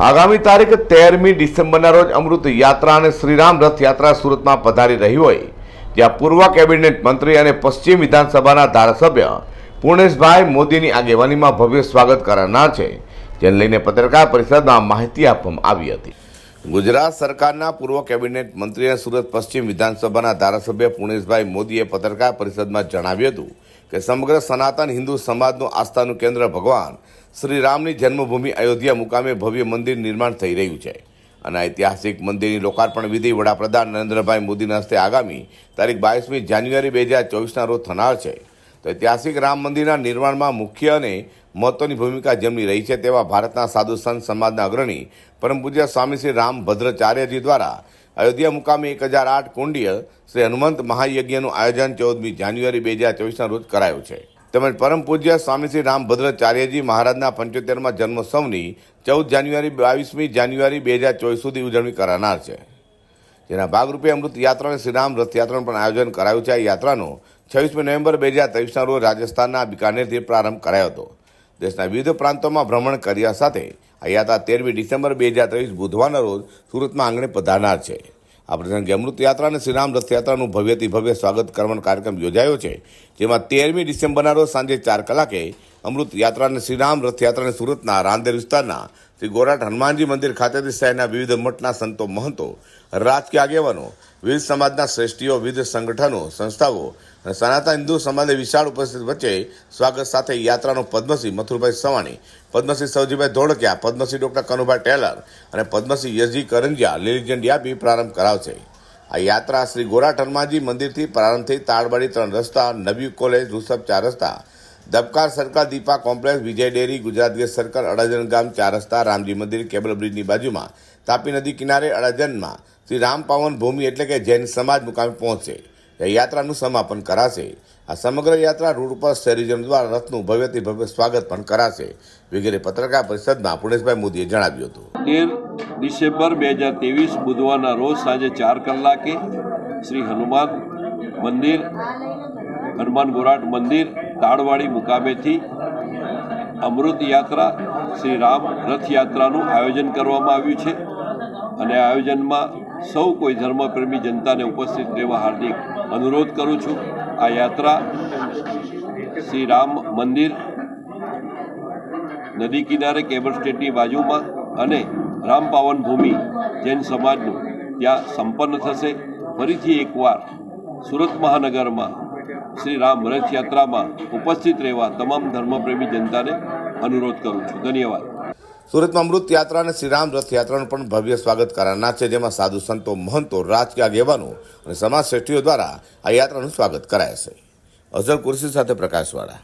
આગામી તારીખ તેરમી ડિસેમ્બરના રોજ અમૃત યાત્રા અને શ્રીરામ રથયાત્રા સુરતમાં પધારી રહી હોય, જ્યાં પૂર્વ કેબિનેટ મંત્રી અને પશ્ચિમ વિધાનસભાના ધારાસભ્ય પૂર્ણેશભાઈ મોદીની આગેવાનીમાં ભવ્ય સ્વાગત કરાનાર છે, જેને લઈને પત્રકાર પરિષદમાં માહિતી આપવામાં આવી હતી. ગુજરાત સરકારના પૂર્વ કેબિનેટ મંત્રી અને સુરત પશ્ચિમ વિધાનસભાના ધારાસભ્ય પૂર્ણેશભાઈ મોદીએ પત્રકાર પરિષદમાં જણાવ્યું હતું કે સમગ્ર સનાતન હિન્દુ સમાજનું આસ્થાનું કેન્દ્ર ભગવાન શ્રી રામની જન્મભૂમિ અયોધ્યા મુકામે ભવ્ય મંદિર નિર્માણ થઈ રહ્યું છે. અને ઐતિહાસિક મંદિરની લોકાર્પણ વિધિ વડાપ્રધાન નરેન્દ્રભાઈ મોદીના હસ્તે આગામી તારીખ બાવીસમી જાન્યુઆરી બે હજાર ચોવીસના રોજ થનાર છે. તો ઐતિહાસિક રામ મંદિરના નિર્માણમાં મુખ્ય અને મહત્વની ભૂમિકા જેમની રહી છે તેવા ભારતના સાધુ સંત સમાજના અગ્રણી પરમ પૂજ્ય સ્વામી શ્રી રામ ભદ્રાચાર્યજી દ્વારા અયોધ્યા મુકામે એક હજાર આઠ કુંડીય શ્રી હનુમંત મહાયજ્ઞનું આયોજન ચૌદમી જાન્યુઆરી બે હજાર ચોવીસના રોજ કરાયું છે. તેમજ પરમ પૂજ્ય સ્વામી શ્રી રામ ભદ્રાચાર્યજી મહારાજના પંચોતેરમાં જન્મોત્સવની ચૌદ જાન્યુઆરી બાવીસમી જાન્યુઆરી બે હજાર ચોવીસ સુધી ઉજવણી કરાનાર છે. જેના ભાગરૂપે અમૃત યાત્રા અને શ્રીરામ રથયાત્રાનું પણ આયોજન કરાયું છે. આ યાત્રાનો છવ્વીસમી નવેમ્બર બે હજાર ત્રેવીસના રોજ રાજસ્થાનના બિકાનેરથી પ્રારંભ કરાયો હતો. દેશના વિવિધ પ્રાંતોમાં ભ્રમણ કર્યા સાથે આ તેરમી ડિસેમ્બર બે હજાર ત્રેવીસ બુધવારના રોજ સુરતમાં આંગણે પધારનાર છે. આ પ્રસંગે અમૃત યાત્રા અને શ્રીરામ રથયાત્રાનું ભવ્યથી ભવ્ય સ્વાગત કરવાનો કાર્યક્રમ યોજાયો છે, જેમાં તેરમી ડિસેમ્બરના રોજ સાંજે ચાર કલાકે અમૃત યાત્રા અને શ્રીરામ રથયાત્રાને સુરતના રાંદેર વિસ્તારના શ્રી ગોરાટ હનુમાનજી મંદિર ખાતેથી શહેરના વિવિધ મઠના સંતો મહંતો, રાજકીય આગેવાનો વિવિધ સમાજના શ્રેષ્ઠીઓ, વિવિધ સંગઠનો, સંસ્થાઓ અને સનાતન હિન્દુ સમાજની વિશાળ ઉપસ્થિત વચ્ચે સ્વાગત સાથે યાત્રાનો પદ્મશ્રી મથુરભાઈ સવાણી, પદ્મશ્રી સૌજીભાઈ ધોળકિયા, પદ્મશ્રી ડોક્ટર કનુભાઈ ટેલર અને પદ્મશ્રી યસજી કરંજિયા લીલી ઝંડી આપી પ્રારંભ કરાવશે. આ યાત્રા શ્રી ગોરા ઠરમાજી મંદિરથી પ્રારંભ થઈ તાળબાડી ત્રણ રસ્તા, નવી કોલેજ, ઋષભ ચાર રસ્તા, દબકાર circle, Deepa complex, Vijay dairy, Gujarat gas circle, Adajan ગામ ચાર રસ્તા, રામજી મંદિર, કેબલ બ્રિજની બાજુમાં તાપી નદી કિનારે અડાજણમાં શ્રી રામ પાવન ભૂમિ એટલે કે જૈન સમાજ મુકામે પહોંચશે યાત્રાનું સમાપન કરાશે. આ સમગ્ર યાત્રા રૂટ પર શહેરીજનો દ્વારા રથનું ભવ્યથી ભવ્ય સ્વાગત પણ કરાશે. વગેરે પત્રકાર પરિષદમાં પુણેશભાઈ મોદીએ જણાવ્યું હતું. તેર ડિસેમ્બર બે હજાર ત્રેવીસ બુધવારના રોજ સાંજે ચાર કલાકે શ્રી હનુમાન મંદિર, હનુમાન ગોરાટ મંદિર તાળવાડી મુકામેથી અમૃત યાત્રા, શ્રી રામ રથયાત્રાનું આયોજન કરવામાં આવ્યું છે. અને આયોજનમાં સૌ કોઈ ધર્મપ્રેમી જનતાને ઉપસ્થિત રહેવા હાર્દિક અનુરોધ કરું છું. આ યાત્રા શ્રી રામ મંદિર નદી કિનારે કેબલ સ્ટેટની બાજુમાં અને રામ પાવન ભૂમિ જૈન સમાજનું ત્યાં સંપન્ન થશે. ફરીથી એકવાર સુરત મહાનગરમાં શ્રી રામ રથયાત્રામાં ઉપસ્થિત રહેવા તમામ ધર્મપ્રેમી જનતાને અનુરોધ કરું છું. ધન્યવાદ. સુરતમાં અમૃત યાત્રા અને શ્રીરામ રથયાત્રાનું પણ ભવ્ય સ્વાગત કરાનાર છે, જેમાં સાધુ, સંતો, મહંતો, રાજકીય આગેવાનો અને સમાજ શ્રેષ્ઠીઓ દ્વારા આ યાત્રાનું સ્વાગત કરાશે અઝર કુરશી સાથે પ્રકાશવાળા.